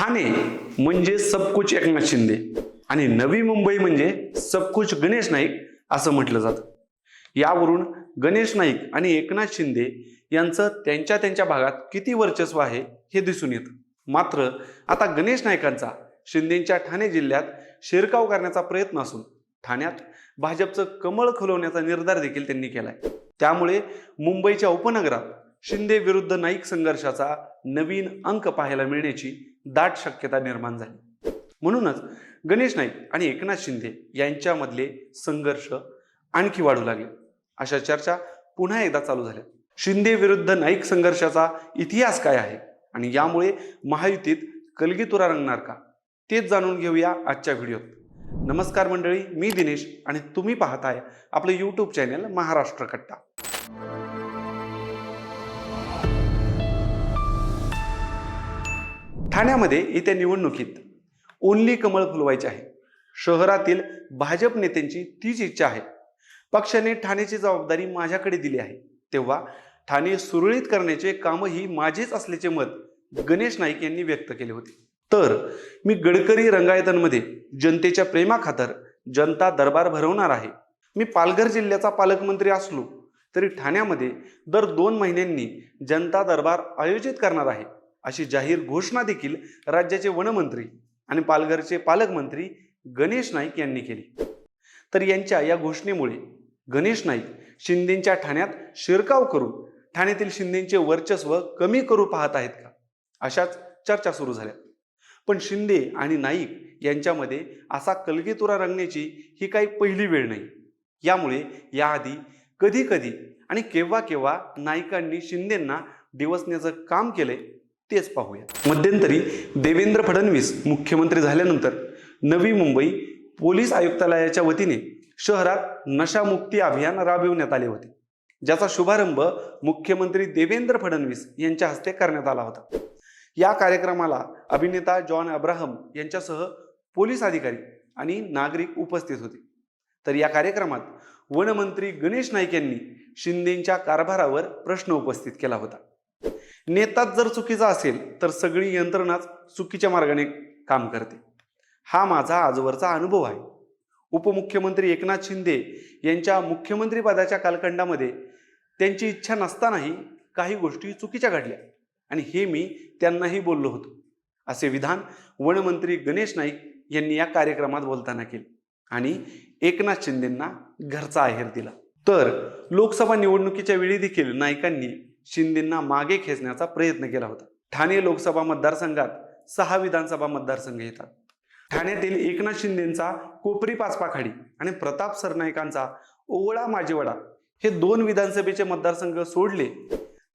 ठाणे म्हणजे सबकुच एकनाथ शिंदे. आणि नवी मुंबई म्हणजे सबकुच गणेश नाईक असं म्हटलं जातं. यावरून गणेश नाईक आणि एकनाथ शिंदे यांचं त्यांच्या त्यांच्या भागात किती वर्चस्व आहे हे दिसून येतं. मात्र आता गणेश नाईकांचा शिंदेच्या ठाणे जिल्ह्यात शिरकाव करण्याचा प्रयत्न असून ठाण्यात भाजपचं कमळ खुलवण्याचा निर्धार देखील त्यांनी केलाय. त्यामुळे मुंबईच्या उपनगरात शिंदे विरुद्ध नाईक संघर्षाचा नवीन अंक पाहायला मिळण्याची दाट शक्यता निर्माण झाली. म्हणूनच गणेश नाईक आणि एकनाथ शिंदे यांच्यामधले संघर्ष आणखी वाढू लागले. अशा चर्चा पुन्हा एकदा चालू झाल्या. शिंदे विरुद्ध नाईक संघर्षाचा इतिहास काय आहे? आणि यामुळे महायुतीत कलगीतुरा रंगणार का? तेच जाणून घेऊया आजच्या व्हिडिओत. नमस्कार मंडळी मी दिनेश आणि तुम्ही पाहताय आपलं यूट्यूब चॅनल महाराष्ट्र कट्टा. ठाण्यामध्ये येत्या निवडणुकीत ओनली कमळ फुलवायचे आहे. शहरातील भाजप नेत्यांची तीच इच्छा आहे. पक्षाने ठाण्याची जबाबदारी माझ्याकडे दिली आहे. तेव्हा ठाणे सुरळीत करण्याचे कामही माझेच असल्याचे मत गणेश नाईक यांनी व्यक्त केले होते. तर मी गडकरी रंगायतांमध्ये जनतेच्या प्रेमाखातर जनता दरबार भरवणार आहे. मी पालघर जिल्ह्याचा पालकमंत्री असलो तरी ठाण्यामध्ये दर दोन महिन्यांनी जनता दरबार आयोजित करणार आहे. अशी जाहीर घोषणा देखील राज्याचे वनमंत्री आणि पालघरचे पालकमंत्री गणेश नाईक यांनी केली. तर यांच्या या घोषणेमुळे गणेश नाईक शिंदेच्या ठाण्यात शिरकाव करून ठाण्यातील शिंदेचे वर्चस्व कमी करू पाहत आहेत का? अशाच चर्चा सुरू झाल्या. पण शिंदे आणि नाईक यांच्यामध्ये असा कलगीतुरा रंगण्याची ही काही पहिली वेळ नाही. यामुळे याआधी कधी कधी आणि केव्हा केव्हा नाईकांनी शिंदेंना दिवसण्याचं काम केलंय तेच पाहूया. मध्यंतरी देवेंद्र फडणवीस मुख्यमंत्री झाल्यानंतर नवी मुंबई पोलीस आयुक्तालयाच्या वतीने शहरात नशामुक्ती अभियान राबविण्यात आले होते ज्याचा शुभारंभ मुख्यमंत्री देवेंद्र फडणवीस यांच्या हस्ते करण्यात आला होता. या कार्यक्रमाला अभिनेता जॉन अब्राहम यांच्यासह पोलीस अधिकारी आणि नागरिक उपस्थित होते. तर या कार्यक्रमात वनमंत्री गणेश नाईक यांनी शिंदेच्या कारभारावर प्रश्न उपस्थित केला होता. नेताच जर चुकीचा असेल तर सगळी यंत्रणाच चुकीच्या मार्गाने काम करते. हा माझा आजवरचा अनुभव आहे. उपमुख्यमंत्री एकनाथ शिंदे यांच्या मुख्यमंत्रीपदाच्या कालखंडामध्ये त्यांची इच्छा नसतानाही काही गोष्टी चुकीच्या घडल्या. आणि हे मी त्यांनाही बोललो होतो. असे विधान वनमंत्री गणेश नाईक यांनी या कार्यक्रमात बोलताना केले. आणि एकनाथ शिंदेंना घरचा आहेर दिला. तर लोकसभा निवडणुकीच्या वेळी देखील नाईकांनी शिंदेंना मागे खेचण्याचा प्रयत्न केला होता. ठाणे लोकसभा मतदारसंघात सहा विधानसभा मतदारसंघ येतात. ठाण्यातील एकनाथ शिंदेंचा कोपरी पाचपाखाडी आणि प्रताप सरनाईकांचा ओवळा माझेवाडा हे दोन विधानसभेचे मतदारसंघ सोडले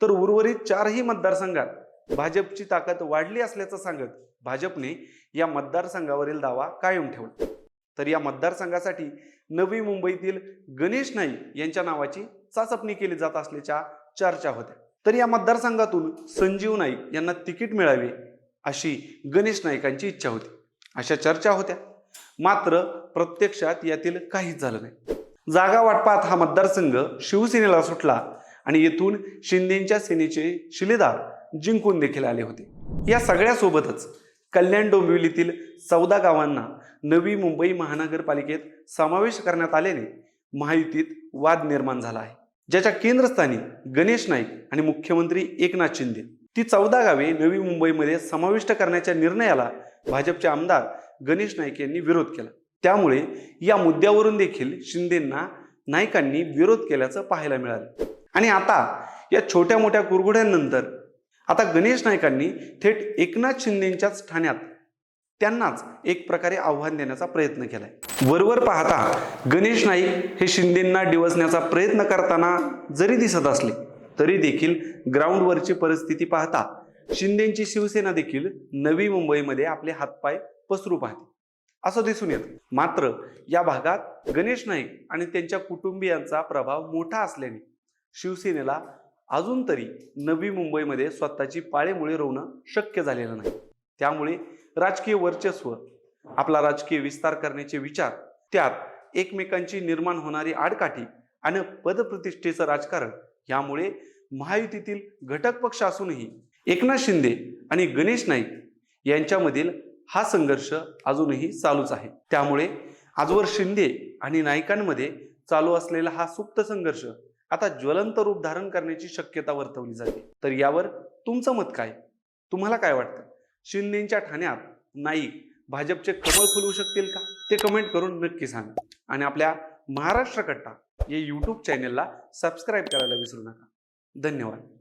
तर उर्वरित चारही मतदारसंघात भाजपची ताकद वाढली असल्याचं सांगत भाजपने या मतदारसंघावरील दावा कायम ठेवला. तर या मतदारसंघासाठी नवी मुंबईतील गणेश नाईक यांच्या नावाची चाचपणी केली जात असल्याच्या चर्चा होत्या. तर या मतदारसंघातून संजीव नाईक यांना तिकीट मिळावे अशी गणेश नाईकांची इच्छा होती. अशा चर्चा होत्या. मात्र प्रत्यक्षात यातील काहीच झालं नाही. जागा वाटपात हा मतदारसंघ शिवसेनेला सुटला आणि येथून शिंदेच्या सेनेचे शिलेदार जिंकून देखील आले होते. या सगळ्यासोबतच कल्याण डोंबिवलीतील चौदा गावांना नवी मुंबई महानगरपालिकेत समावेश करण्यात आल्याने महायुतीत वाद निर्माण झाला आहे. ज्याच्या केंद्रस्थानी गणेश नाईक आणि मुख्यमंत्री एकनाथ शिंदे. ती चौदा गावे नवी मुंबईमध्ये समाविष्ट करण्याच्या निर्णयाला भाजपचे आमदार गणेश नाईक यांनी विरोध केला. त्यामुळे या मुद्द्यावरून देखील शिंदेंना नाईकांनी विरोध केल्याचं पाहायला मिळालं. आणि आता या छोट्या मोठ्या कुरघुड्यांनंतर आता गणेश नाईकांनी थेट एकनाथ शिंदेच्याच ठाण्यात त्यांनाच एक प्रकारे आव्हान देण्याचा प्रयत्न केलाय. वरवर पाहता गणेश नाईक हे शिंदेंना डिवसण्याचा प्रयत्न करताना जरी दिसत असले तरी देखील ग्राउंडवरची परिस्थिती पाहता शिंदेची शिवसेना देखील नवी मुंबईमध्ये आपले हातपाय पसरू पाहते. असं दिसून येतं. मात्र या भागात गणेश नाईक आणि त्यांच्या कुटुंबियांचा प्रभाव मोठा असल्याने शिवसेनेला अजून तरी नवी मुंबईमध्ये स्वतःची पाळेमुळे रोवणं शक्य झालेलं नाही. त्यामुळे राजकीय वर्चस्व आपला राजकीय विस्तार करण्याचे विचार त्यात एकमेकांची निर्माण होणारी आडकाठी आणि पदप्रतिष्ठेचं राजकारण यामुळे महायुतीतील घटक पक्ष असूनही एकनाथ शिंदे आणि गणेश नाईक यांच्यामधील हा संघर्ष अजूनही चालूच आहे. त्यामुळे आजवर शिंदे आणि नायकांमध्ये चालू असलेला हा सुप्त संघर्ष आता ज्वलंत रूप धारण करण्याची शक्यता वर्तवली जाते. तर यावर तुमचं मत काय? तुम्हाला काय वाटतं? शिंदेच्या ठाण्यात नाईक भाजपचे कमळ फुलवू शकतील का? ते कमेंट करून नक्की सांगा. आणि आपल्या महाराष्ट्र कट्टा या यूट्यूब चॅनेलला सबस्क्राईब करायला विसरू नका. धन्यवाद.